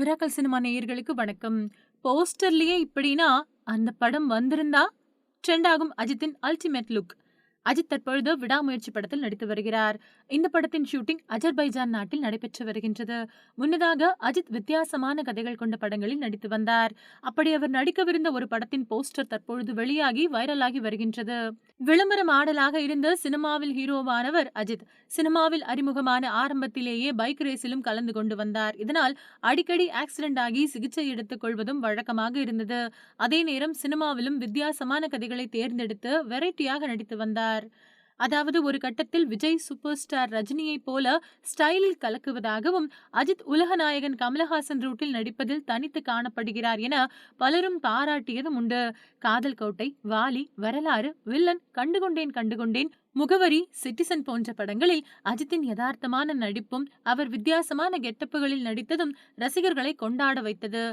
Miracle cinema நேயர்களுக்கு வணக்கம். போஸ்டர்லயே இப்படின்னா, அந்த படம் வந்திருந்தா ட்ரெண்ட் ஆகும் அஜித்தின் அல்டிமேட் லுக். அஜித் தற்பொழுது விடாமுயற்சி படத்தில் நடித்து வருகிறார். இந்த படத்தின் ஷூட்டிங் அஜர்பைஜான் நாட்டில் நடைபெற்று வருகின்றது. முன்னதாக அஜித் வித்தியாசமான கதைகள் கொண்ட படங்களில் நடித்து வந்தார். அப்படி அவர் நடிக்கவிருந்த ஒரு படத்தின் போஸ்டர் தற்பொழுது வெளியாகி வைரலாகி வருகின்றது. விளம்பரம் ஆடலாக இருந்த சினிமாவில் ஹீரோவானவர் அஜித். சினிமாவில் அறிமுகமான ஆரம்பத்திலேயே பைக் ரேஸிலும் கலந்து கொண்டு வந்தார். இதனால் அடிக்கடி ஆக்சிடென்ட் ஆகி சிகிச்சை எடுத்துக் கொள்வதும் வழக்கமாக இருந்தது. அதே நேரம் சினிமாவிலும் வித்தியாசமான கதைகளை தேர்ந்தெடுத்து வெரைட்டியாக நடித்து வந்தார். அதாவது ஒரு கட்டத்தில் விஜய் சூப்பர் ஸ்டார் ரஜினியை போல ஸ்டைலில் கலக்குவதாகவும், அஜித் உலகநாயகன் கமலஹாசன் ரூட்டில் நடிப்பதில் தனித்து காணப்படுகிறார் என பலரும் பாராட்டியதும் உண்டு. காதல் கோட்டை, வாலி, வரலாறு, வில்லன், கண்டுகொண்டேன் கண்டுகொண்டேன், முகவரி, சிட்டிசன் போன்ற படங்களில் அஜித்தின் யதார்த்தமான நடிப்பும், அவர் வித்தியாசமான கெட்டப்புகளில் நடித்ததும் ரசிகர்களை கொண்டாட வைத்தது.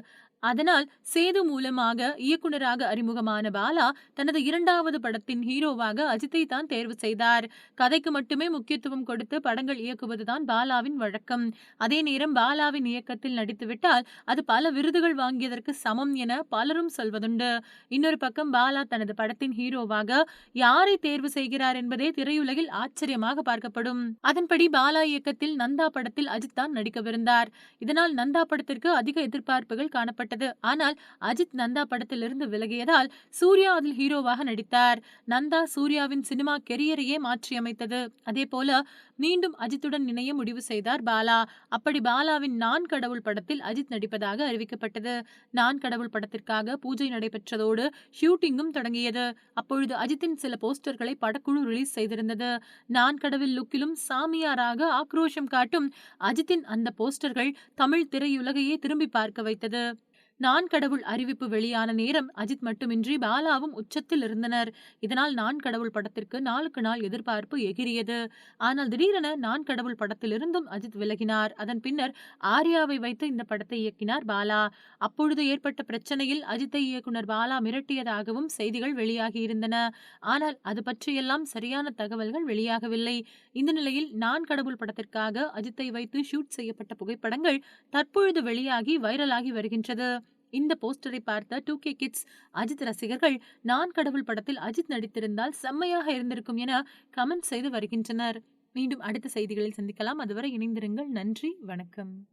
அதனால் சேது மூலமாக இயக்குனராக அறிமுகமான பாலா தனது இரண்டாவது படத்தின் ஹீரோவாக அஜித்தை தான் தேர்வு செய்தார். கதைக்கு மட்டுமே முக்கியத்துவம் கொடுத்து படங்கள் இயக்குவதுதான் பாலாவின் வழக்கம். அதே நேரம் பாலாவின் இயக்கத்தில் நடித்துவிட்டால் அது பல விருதுகள் வாங்கியதற்கு சமம் என பலரும் சொல்வதுண்டு. இன்னொரு பக்கம் பாலா தனது படத்தின் ஹீரோவாக யாரை தேர்வு செய்கிறார் என்பதே திரையுலகில் ஆச்சரியமாக பார்க்கப்படும். அதன்படி பாலா இயக்கத்தில் நந்தா படத்தில் அஜித் தான் நடிக்கவிருந்தார். இதனால் நந்தா படத்திற்கு அதிக எதிர்பார்ப்புகள் காணப்பட்டது. ஆனால் அஜித் நந்தா படத்திலிருந்து விலகியதால் சூர்யா அதில் ஹீரோவாக நடித்தார். நந்தா சூர்யாவின் சினிமா கெரியரையே மாற்றியமைத்தது. அதே போல மீண்டும் அஜித்துடன் இணைய முடிவு செய்தார் பாலா. அப்படி பாலாவின் நான் கடவுள் படத்தில் அஜித் நடிப்பதாக அறிவிக்கப்பட்டது. நான் கடவுள் படத்திற்காக பூஜை நடைபெற்றதோடு ஷூட்டிங்கும் தொடங்கியது. அப்பொழுது அஜித்தின் சில போஸ்டர்களை படக்குழு ரிலீஸ் செய்திருந்தது. நான் கடவுள் லுக்கிலும் சாமியாராக ஆக்ரோஷம் காட்டும் அஜித்தின் அந்த போஸ்டர்கள் தமிழ் திரையுலகையே திரும்பி பார்க்க வைத்தது. நான் கடவுள் அறிவிப்பு வெளியான நேரம் அஜித் மட்டுமின்றி பாலாவும் உச்சத்தில் இருந்தனர். இதனால் நான் கடவுள் படத்திற்கு நாளுக்கு நாள் எதிர்பார்ப்பு எகிறியது. ஆனால் திடீரென நான் கடவுள் படத்திலிருந்தும் அஜித் விலகினார். அதன் பின்னர் ஆர்யாவை வைத்து இந்த படத்தை இயக்கினார் பாலா. அப்பொழுது ஏற்பட்ட பிரச்சனையில் அஜித்தை இயக்குனர் பாலா மிரட்டியதாகவும் செய்திகள் வெளியாகியிருந்தன. ஆனால் அது பற்றியெல்லாம் சரியான தகவல்கள் வெளியாகவில்லை. இந்த நிலையில் நான் கடவுள் படத்திற்காக அஜித்தை வைத்து ஷூட் செய்யப்பட்ட புகைப்படங்கள் தற்பொழுது வெளியாகி வைரலாகி வருகின்றது. இந்த போஸ்டரை பார்த்த டூ கே கிட்ஸ் அஜித் ரசிகர்கள் நான் கடவுள் படத்தில் அஜித் நடித்திருந்தால் செம்மையாக இருந்திருக்கும் என கமெண்ட் செய்து வருகின்றனர். மீண்டும் அடுத்த செய்திகளில் சந்திக்கலாம். அதுவரை இணைந்திருங்கள். நன்றி, வணக்கம்.